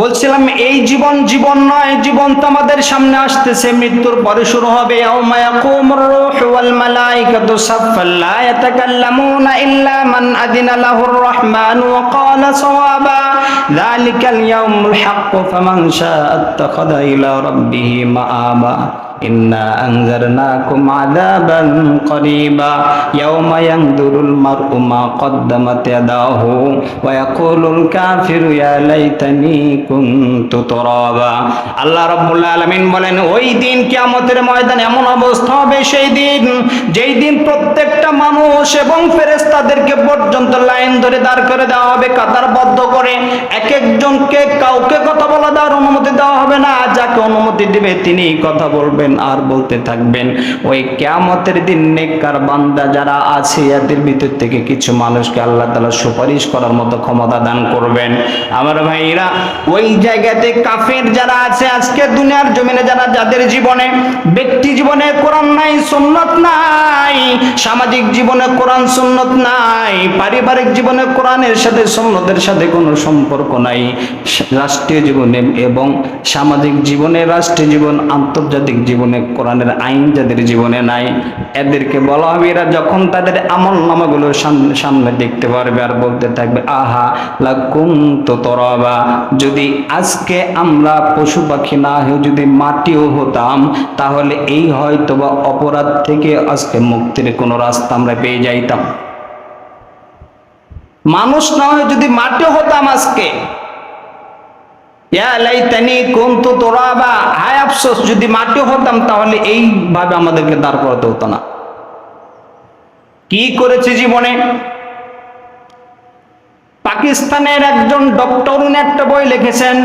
বলছিলাম, এই জীবন জীবন নয় জীবন তো আমাদের সামনে আসতেছে। মৃত্যুর পরে শুরু হবে, ইয়াউমা ইয়াকুমুর রূহু ওয়াল মালাইকাতু সাফফান লা ইয়াতাকাল্লামুনা ইল্লা মান আদিনা লাহুর রহমান ওয়া ক্বালা সাওয়াবা যালিকাল ইয়াউমুল হাক্ক ফামান শাআ আত্তাখাযা ইলা রাব্বিহি মাআবা إنا أنذرناكم عذابا قريبا يوم ينظر المرء ما قدمت يداه ويقول الكافر يا ليتني كنت ترابا আল্লাহ রাব্বুল আলামিন বলেন ওই দিন কিয়ামতের ময়দানে এমন অবস্থা হবে সেই দিন যেই দিন প্রত্যেকটা মানুষ এবং ফেরেশতাদেরকে পর্যন্ত লাইন ধরে দাঁড় করে দেওয়া হবে কাতারবদ্ধ করে এক একজনকে কাউকে কথা বলা দেওয়ার অনুমতি দেওয়া হবে না যাকে অনুমতি দিবে তিনি কথা বলবেন আর বলতে থাকবেন, ওই কেয়ামতের দিন নেককার বান্দা যারা আছে, এদের ভিতর থেকে কিছু মানুষকে আল্লাহ তালা সুপারিশ করার মতো ক্ষমতা দান করবেন। আমার ভাইরা ওই জায়গাতে কাফের যারা আছে, আজকে দুনিয়ার জমিনে যারা, যাদের জীবনে ব্যক্তি জীবনে কোরআন নাই, সুন্নত নাই, সামাজিক জীবনে কোরআন সুন্নত নাই, পারিবারিক জীবনে কোরআনের সাথে সুন্নতের সাথে কোনো সম্পর্ক নাই, রাষ্ট্রীয় জীবনে এবং সামাজিক জীবনে, রাষ্ট্রীয় জীবন, আন্তর্জাতিক জীবনে কোরআনের আইন যাদের জীবনে নাই, এদেরকে বলা হবে এরা যখন তাদের আমল নামাগুলো সামনে দেখতে পারবে আর বলতে থাকবে, আহা, লাকুম তো তরবা। যদি আজকে আমরা পশু পাখি না হয়ে যদি মাটিও হতাম, তাহলে এই হয়তো বা অপরাধ থেকে আজকে মুক্তির কোনো রাস্তা আমরা পেয়ে যাইতাম। মানুষ না হয়ে যদি মাটিও হতাম আজকে ইয়া লাইতানি কুনতু তুরাবা হায় যদি মাটি হতাম তাহলে এইভাবে আমাদেরকে দাঁড় করাতে হতো না। কি করেছে জীবনে? পাকিস্তানের একজন ডক্টর উনি একটা বই লিখেছেন।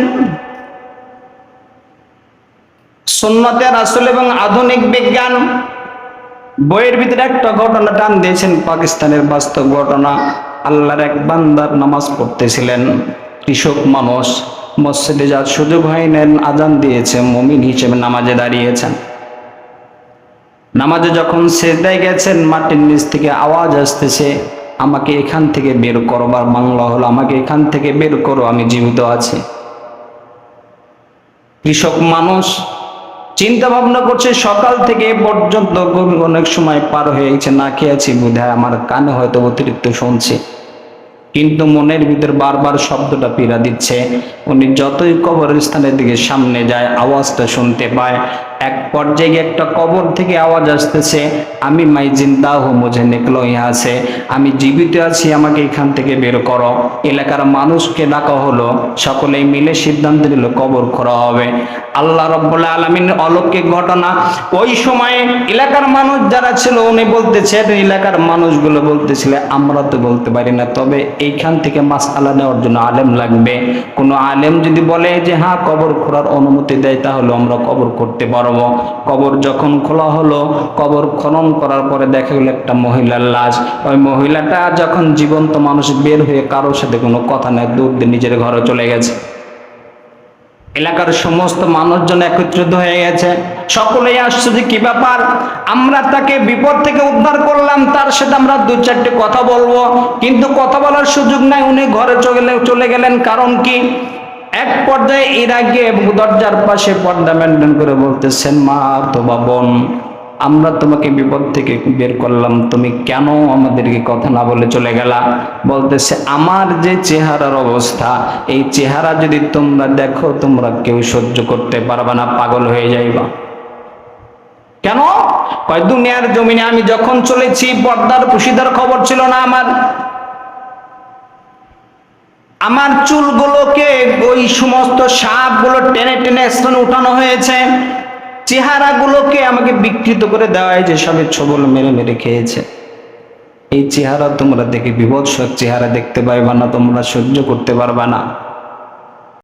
সুন্নতের আসল এবং আধুনিক বিজ্ঞান। বইয়ের ভিতরে একটা ঘটনা টান দিয়েছেন, পাকিস্তানের বাস্তব ঘটনা। আল্লাহর এক বান্দার নামাজ পড়তেছিলেন, কৃষক মানুষ। মসজিদে যার সুযোগ হয় নেন আজান দিয়েছে, মমিন হিসেবে নামাজে দাঁড়িয়েছেন। নামাজে যখন সেজদায় গেছেন, মাটির নিচ থেকে আওয়াজ আসতেছে, আমাকে এখান থেকে বের করো বা বাংলা হলো, আমাকে এখান থেকে বের করো, আমি জীবিত আছি। কৃষক মানুষ চিন্তা ভাবনা করছে, সকাল থেকে পর্যন্ত অনেক সময় পার হয়ে গেছে, না খেয়েছি বোধহয়, আমার কানে হয়তো অতিরিক্ত শুনছে। কিন্তু মনের ভিতর বারবার শব্দটা পীড়া দিচ্ছে। উনি যতই কবরের স্থানের দিকে সামনে যায়, আওয়াজটা শুনতে পায়। এক পর্যায়ে একটা কবর থেকে আওয়াজ আসতেছে, আমি মাই জিন্দা হো মুঝে নিকলো ইহা আছে, আমি জীবিত আছি, আমাকে এখান থেকে বের করো। এলাকার মানুষকে ডাকা হলো, সকলেই মিলে সিদ্ধান্ত নিল কবর খোঁড়া হবে। আল্লাহ রব্বুল আলমিনের অলৌকিক ঘটনা, ওই সময়ে এলাকার মানুষ যারা ছিল, উনি বলতেছে এলাকার মানুষগুলো বলতেছিল, আমরা তো বলতে পারি না, তবে এইখান থেকে মাস আলা নেওয়ার জন্য আলেম লাগবে। কোনো আলেম যদি বলে যে হ্যাঁ কবর খোঁড়ার অনুমতি দেয়, তাহলে আমরা কবর করতে পারব। কবর যখন খোলা হলো, কবর খনন করার পরে দেখা গেল একটা মহিলার লাশ। ওই মহিলাটা যখন জীবন্ত মানুষ বের হয়ে কারোর সাথে কোনো কথা নেই দূর দিয়ে নিজের ঘরে চলে গেছে। এলাকার সমস্ত মানুষজন একত্রিত হয়ে গেছে। সকলেই আসছে যে কি ব্যাপার? আমরা তাকে বিপদ থেকে উদ্ধার করলাম, তার সাথে আমরা দু চারটে কথা বলব। কিন্তু কথা বলার সুযোগ নাই, উনি ঘরে চলে চলে গেলেন কারণ কি? এক পর্যায়ে এর আগে দরজার পাশে পর্দা মেনটেন করে বলতেছেন, মা অথবা বোন, আমরা তোমাকে বিপদ থেকে বের করলাম। তুমি কেন আমাদেরকে কথা না বলে চলে গেলা? বলতেছে, আমার যে চেহারার অবস্থা, এই চেহারা যদি তোমরা দেখো, তোমরা কেউ সহ্য করতে পারবে না, পাগল হয়ে যাইবা। কেন? কয়, দুনিয়ার জমিনে আমি যখন চলেছি, পর্দার পুশিদার খবর ছিল না আমার। আমার চুলগুলোকে ওই সমস্ত সাপগুলো টেনে টেনে স্থানে উঠানো হয়েছে। চেহারাগুলোকে আমাকে বিকৃত করে দেওয়া হয়েছে সবের ছবল মেরে মেরে খেয়েছে। এই চেহারা তোমরা দেখে বিভৎস চেহারা দেখতে পারবা না, তোমরা সহ্য করতে পারবা না।